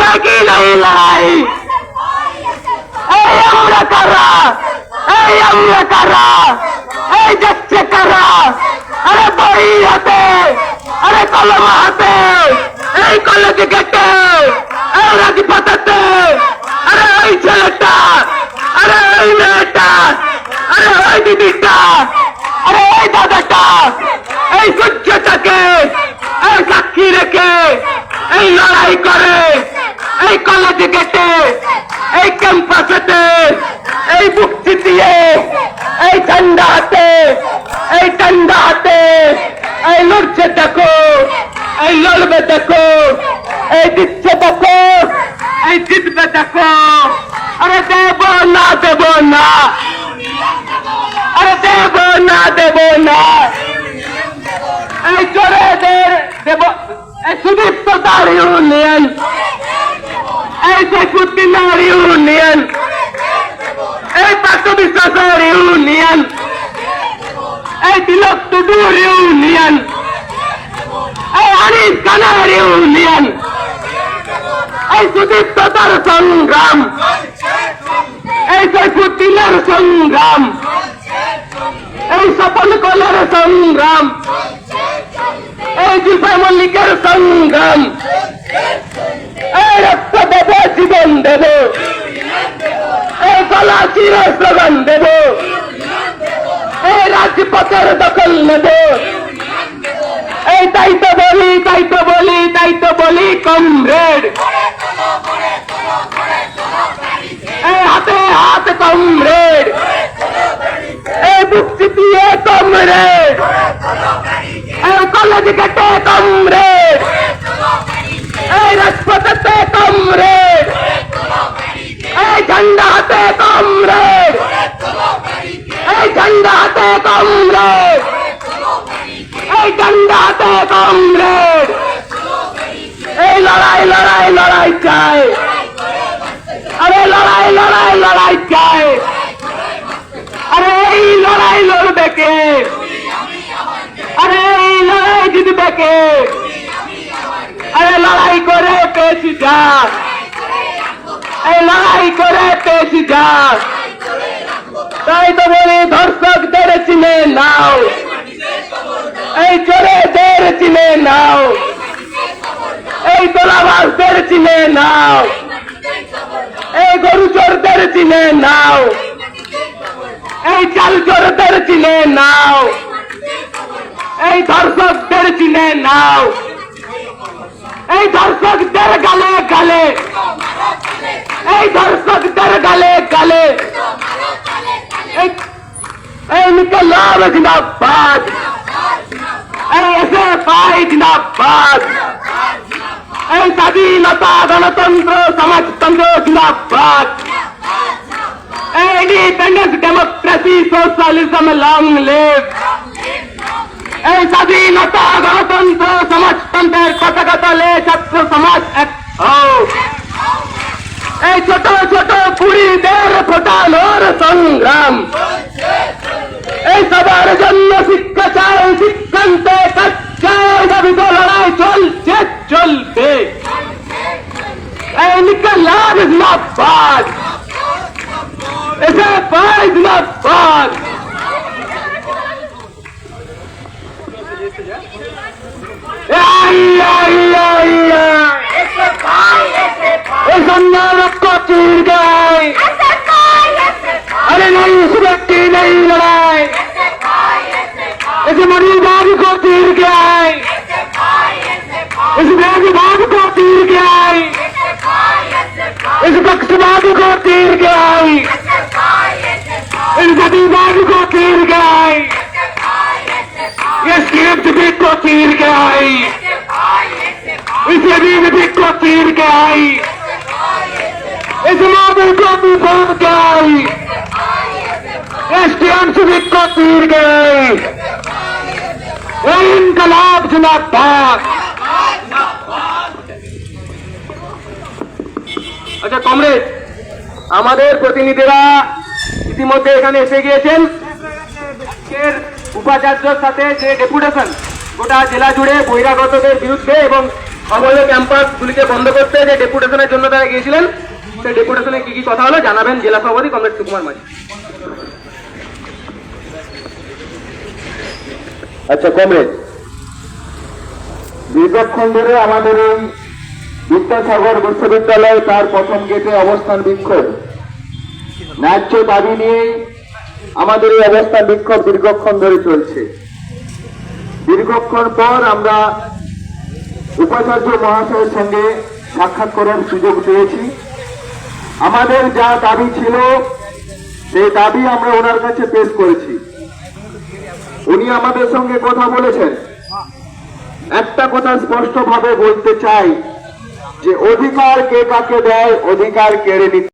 নাকি নাই এই আমরা কারা? এই আমরা কারা? এই যাচ্ছে কারা? আরে বই হাতে, আরে কলম হাতে, এই কলেজে গেটে, এই রাজপথেতে, আরে ওই ছেলেটা, আরে ওই মেয়েটা, আরে ওই দিদিটা এই কলেজ গেটে এই ক্যাম্পাসেতে, এই মুক্তি দিয়ে, এই ঠান্ডা হাতে, এই ঠান্ডা হাতে, এই লড়ছে দেখো, এই লড়বে দেখো, এই দিচ্ছে দেখো, এই জিতবে দেখো। আরে দেব না দেব না, আরে দেব না দেব না। এই চোরেদের দেব এই সুদীপ্ত তার ইউনিয়ন এই শেখুদ্দিনার ইউনিয়ন এই পার্থ বিশ্বাসের ইউনিয়ন এই তিলক টুডুর ইউনিয়ন এই আনিস খানের ইউনিয়ন এই সুদীপ্ত তার সংগ্রাম এই সৈফুদ্দিনের সংগ্রাম এই সফল কলের সংগ্রাম এই জিফা মল্লিকের সংগ্রাম এই জীবন দেব। এই গলা চির দেব। এই রাজপথের দখল নেব। এই তাই তো বলি, তাই তো বলি, তাই তো বলি কমরেড। এই হাতে হাত কমরেড। এই মুক্তি দিয়ে কমরেড। এই কলেজ গেটে কমরেড। এই রাজপথেতে কমরেড। ঝান্ডা হাতে কমরেড এই ঝান্ডা হাতে কমরেড এই ঝান্ডা হাতে কমরেড এই লড়াই লড়াই লড়াই চাই আরে লড়াই লড়াই লড়াই চাই আরে এই লড়াই লড়বে কে আরে এই লড়াই জিতবে কে আরে লড়াই করে পেয়েছি যা এই লড়াই করে যা তাই তো বলি ধর্ষকদের চিনে নাও। এই চোরেদের চিনে নাও। এই তোলাবাসদের চিনে নাও। এই গরু চোরদের চিনে নাও। এই চাল চোরদের চিনে নাও। এই ধর্ষকদের চিনে নাও। এই দর্শকদের গালে গালে এই দর্শকদের গালে গালে। নিকলাম জিন্দাবাদ এই এসে পাই জিন্দাবাদ এই স্বাধীনতা গণতন্ত্র, সমাজতন্ত্র জিন্দাবাদ এই independence democracy socialism long live এই স্বাধীনতা গণতন্ত্র, সমাজতন্ত্রের পতাকা তলে ছাত্র সমাজ এক হও। কুড়িদের ফোটানোর সংগ্রাম। এই সবার জন্য শিক্ষা চাই শিক্ষান্তে কাজ आई ये स्क्रिप्ट भी को तीर के आई जमीन बिको तीर के आई इस मॉडल को भी भूल के आई एसटीएम से बिको तीर के आई इनकलाब जिंदाबाद আচ্ছা কমরেড আমাদের প্রতিনিধিরা ইতিমধ্যে এখানে এসে গিয়েছেন এর উপাচার্যর সাথে যে ডেপুটেশন, গোটা জেলা জুড়ে বহিরাগতদের বিরুদ্ধে এবং অবৈধ ক্যাম্পাসগুলিকে বন্ধ করতে যে ডেপুটেশনের জন্য তারা গিয়েছিলেন, সেই ডেপুটেশনে কি কি কথা হলো জানাবেন জেলা সভাপতি কমরেড সুকুমার মাঝি। আচ্ছা কমরেড, দীর্ঘক্ষণ ধরে আমাদের এই বিদ্যাসাগর বিশ্ববিদ্যালয়ে তার প্রথম গেটে অবস্থান বিক্ষোভ। ন্যায্য দাবি নিয়ে আমাদের এই অবস্থান বিক্ষোভ দীর্ঘক্ষণ ধরে চলছে। দীর্ঘক্ষণ পর আমরা উপাচার্য মহাশয়ের সঙ্গে সাক্ষাৎ করার সুযোগ পেয়েছি। আমাদের যা দাবি ছিল, সেই দাবি আমরা ওনার কাছে পেশ করেছি। উনি আমাদের সঙ্গে কথা বলেছেন। একটা কথা স্পষ্টভাবে বলতে চাই যে অধিকার কে কাকে দেয়, অধিকার কেড়ে নিতে